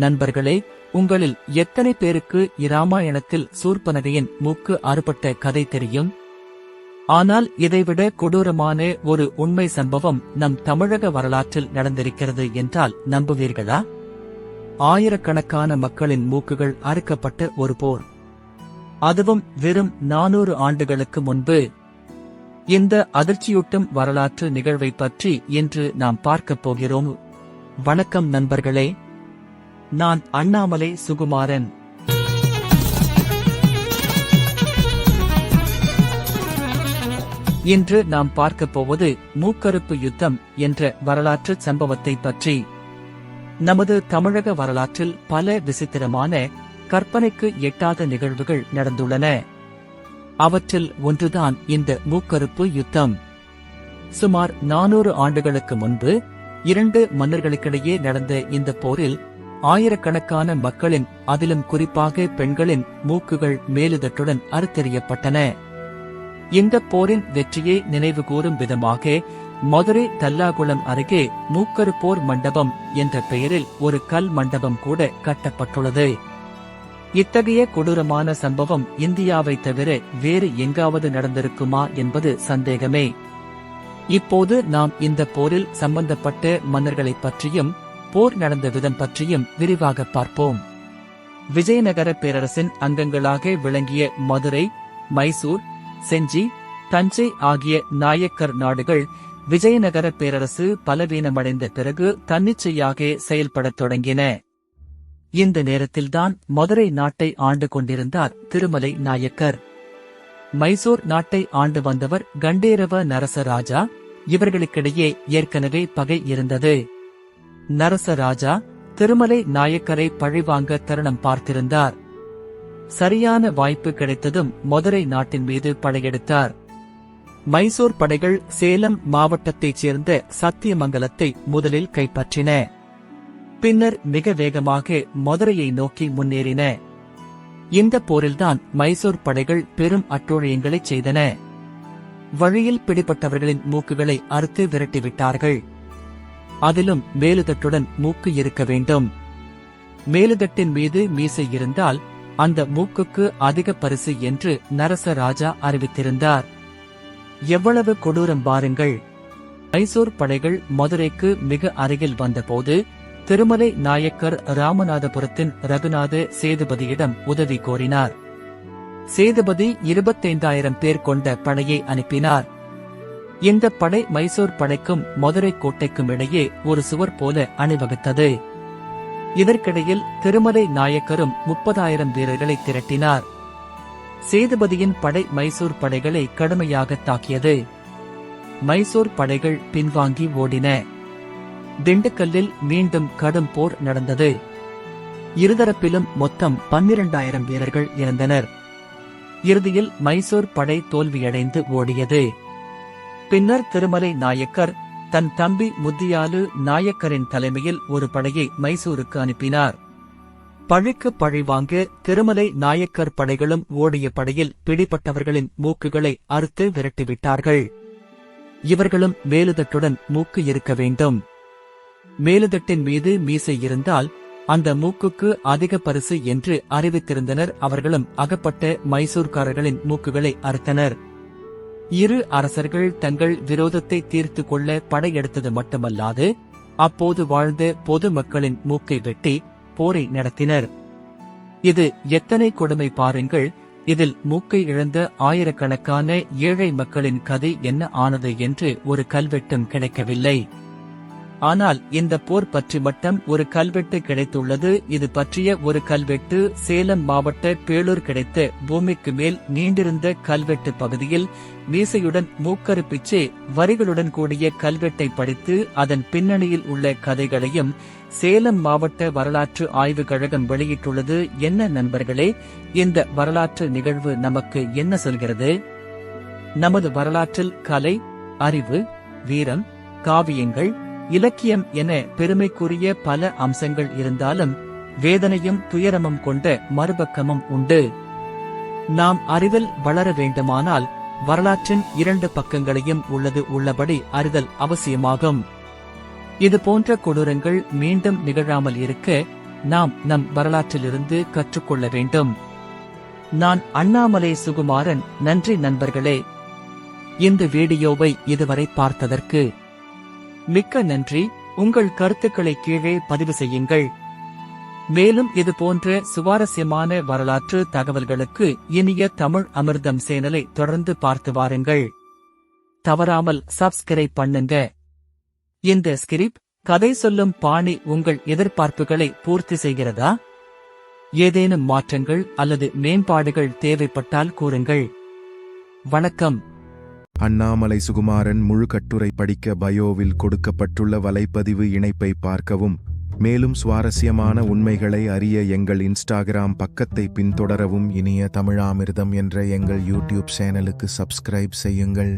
நண்பர்களே உங்களில் எத்தனை பேருக்கு இராமாயணத்தில் சூர்பனகையின் மூக்கு அறுபட்ட கதை தெரியும்? ஆனால் இதைவிட கொடூரமான ஒரு உண்மை சம்பவம் நம் தமிழக வரலாற்றில் நடந்திருக்கிறது என்றால் நம்புவீர்களா? ஆயிரக்கணக்கான மக்களின் மூக்குகள் அறுக்கப்பட்ட ஒரு போர். அதுவும் வெறும் நானூறு ஆண்டுகளுக்கு முன்பு. இந்த அதிர்ச்சியூட்டும் வரலாற்று நிகழ்வை பற்றி இன்று நாம் பார்க்கப் போகிறோம். வணக்கம் நண்பர்களே. நான் அண்ணாமலை சுகுமாரன். இன்று நாம் பார்க்க போவது மூக்கறுப்பு யுத்தம் என்ற வரலாற்று சம்பவத்தை பற்றி. நமது தமிழக வரலாற்றில் பல விசித்திரமான கற்பனைக்கு எட்டாத நிகழ்வுகள் நடந்துள்ளன. அவற்றில் ஒன்றுதான் இந்த மூக்கறுப்பு யுத்தம். சுமார் நானூறு ஆண்டுகளுக்கு முன்பு இரண்டு மன்னர்களுக்கிடையே நடந்த இந்த போரில் ஆயிரக்கணக்கான மக்களின் அதிலும் குறிப்பாக பெண்களின் மூக்குகள் மேலுதட்டுடன் அறுத்தெறியப்பட்டன. இந்த போரின் வெற்றியை நினைவுகூரும் விதமாக மதுரை தல்லாகுளம் அருகே மூக்கறுப்போர் மண்டபம் என்ற பெயரில் ஒரு கல் மண்டபம் கூட கட்டப்பட்டுள்ளது. இத்தகைய கொடூரமான சம்பவம் இந்தியாவை தவிர வேறு எங்காவது நடந்திருக்குமா என்பது சந்தேகமே. இப்போது நாம் இந்த போரில் சம்பந்தப்பட்ட மன்னர்களை பற்றியும் போர் நடந்த விதம் பற்றியும் விரிவாக பார்ப்போம். விஜயநகர பேரரசின் அங்கங்களாக விளங்கிய மதுரை மைசூர் செஞ்சி தஞ்சை ஆகிய நாயக்கர் நாடுகள் விஜயநகர பேரரசு பலவீனமடைந்த பிறகு தன்னிச்சையாக செயல்படத் தொடங்கின. இந்த நேரத்தில்தான் மதுரை நாட்டை ஆண்டு கொண்டிருந்தார் திருமலை நாயக்கர். மைசூர் நாட்டை ஆண்டு வந்தவர் கண்டேரவ நரசராஜா. இவர்களுக்கிடையே ஏற்கனவே பகை இருந்தது. நரசராஜா திருமலை நாயக்கரை பழிவாங்க தருணம் பார்த்திருந்தார். சரியான வாய்ப்பு கிடைத்ததும் மதுரை நாட்டின் மீது படையெடுத்தார். மைசூர் படைகள் சேலம் மாவட்டத்தைச் சேர்ந்த சத்தியமங்கலத்தை முதலில் கைப்பற்றின. பின்னர் மிக வேகமாக மதுரையை நோக்கி முன்னேறின. இந்த போரில்தான் மைசூர் படைகள் பெரும் அட்டூழியங்களைச் செய்தன. வழியில் பிடிபட்டவர்களின் மூக்குகளை அறுத்து விரட்டிவிட்டார்கள். அதிலும் மேலுதட்டுடன் மூக்கு இருக்க வேண்டும். மேலுதட்டின் மீது மீசை இருந்தால் அந்த மூக்குக்கு அதிக பரிசு என்று நரசராஜா அறிவித்திருந்தார். எவ்வளவு கொடூரம் பாருங்கள். மைசூர் படைகள் மதுரைக்கு மிக அருகில் வந்தபோது திருமலை நாயக்கர் ராமநாதபுரத்தின் ரகுநாத சேதுபதியிடம் உதவி கோரினார். சேதுபதி இருபத்தைந்தாயிரம் பேர் கொண்ட படையை அனுப்பினார். இந்த படை மைசூர் படைக்கும் மதுரை கோட்டைக்கும் இடையே ஒரு சுவர் போல அணிவகுத்தது. இதற்கிடையில் திருமலை நாயக்கரும் முப்பதாயிரம் வீரர்களை திரட்டினார். சேதுபதியின் படை மைசூர் படைகளை கடுமையாக தாக்கியது. மைசூர் படைகள் பின்வாங்கி ஓடின. திண்டுக்கல்லில் மீண்டும் கடும் போர் நடந்தது. இருதரப்பிலும் மொத்தம் பன்னிரண்டாயிரம் வீரர்கள் இறந்தனர். இறுதியில் மைசூர் படை தோல்வியடைந்து ஓடியது. பின்னர் திருமலை நாயக்கர் தன் தம்பி முத்தியாலு நாயக்கரின் தலைமையில் ஒரு படையை மைசூருக்கு அனுப்பினார். பழிக்கு பழி வாங்க திருமலை நாயக்கர் படைகளும் ஓடிய படையில் பிடிபட்டவர்களின் மூக்குகளை அறுத்து விரட்டிவிட்டார்கள். இவர்களும் மேலுதட்டுடன் மூக்கு இருக்க வேண்டும். மேலுதட்டின் மீது மீசை இருந்தால் அந்த மூக்குக்கு அதிக பரிசு என்று அறிவித்திருந்தனர். அவர்களும் அகப்பட்ட மைசூர்காரர்களின் மூக்குகளை அறுத்தனர். இரு அரசர்கள் தங்கள் விரோதத்தை தீர்த்து கொள்ள படையெடுத்தது மட்டுமல்லாது அப்போது வாழ்ந்த பொது மக்களின் மூக்கை வெட்டி போரை நடத்தினர். இது எத்தனை கொடுமை பாருங்கள். இதில் மூக்கை இழந்த ஆயிரக்கணக்கான ஏழை மக்களின் கதை என்ன ஆனது என்று ஒரு கல்வெட்டும் கிடைக்கவில்லை. ஆனால் இந்த போர் பற்றி மட்டும் ஒரு கல்வெட்டு கிடைத்துள்ளது. இது பற்றிய ஒரு கல்வெட்டு சேலம் மாவட்ட பேளூர் கிடைத்த பூமிக்கு மேல் நீண்டிருந்த கல்வெட்டு பகுதியில் மீசையுடன் மூக்கரு பிச்சே வரிகளுடன் கூடிய கல்வெட்டை படித்து அதன் பின்னணியில் உள்ள கதைகளையும் சேலம் மாவட்ட வரலாற்று ஆய்வு கழகம் வெளியிட்டுள்ளது. என்ன நண்பர்களே இந்த வரலாற்று நிகழ்வு நமக்கு என்ன சொல்கிறது? நமது வரலாற்றில் கலை அறிவு வீரம் காவியங்கள் இலக்கியம் என பெருமைக்குரிய பல அம்சங்கள் இருந்தாலும் வேதனையும் துயரமும் கொண்ட மறுபக்கமும் உண்டு. நாம் அறிவில் வளர வேண்டுமானால் வரலாற்றின் இரண்டு பக்கங்களையும் உள்ளது உள்ளபடி அறிதல் அவசியமாகும். இது போன்ற கொடூரங்கள் மீண்டும் நிகழாமல் இருக்க நாம் நம் வரலாற்றிலிருந்து கற்றுக்கொள்ள வேண்டும். நான் அண்ணாமலை சுகுமாரன் நன்றி நண்பர்களே. இந்த வீடியோவை இதுவரை பார்த்ததற்கு மிக்க நன்றி. உங்கள் கருத்துக்களை கீழே பதிவு செய்யுங்கள். மேலும் இது போன்ற சுவாரஸ்யமான வரலாற்று தகவல்களுக்கு இனிய தமிழ் அமிர்தம் சேனலை தொடர்ந்து பார்த்து வாருங்கள். தவறாமல் சப்ஸ்கிரைப் பண்ணுங்க. இந்த ஸ்கிரிப்ட் கதை சொல்லும் பாணி உங்கள் எதிர்பார்ப்புகளை பூர்த்தி செய்கிறதா? ஏதேனும் மாற்றங்கள் அல்லது மேம்பாடுகள் தேவைப்பட்டால் கூறுங்கள். வணக்கம். அண்ணாமலை சுகுமாரன் முழு கட்டுரை படிக்க பயோவில் கொடுக்கப்பட்டுள்ள வலைப்பதிவு இணைப்பை பார்க்கவும் மேலும் சுவாரஸ்யமான உண்மைகளை அறிய எங்கள் இன்ஸ்டாகிராம் பக்கத்தை பின்தொடரவும் இனிய தமிழாமிர்தம் என்ற எங்கள் யூடியூப் சேனலுக்கு சப்ஸ்கிரைப் செய்யுங்கள்.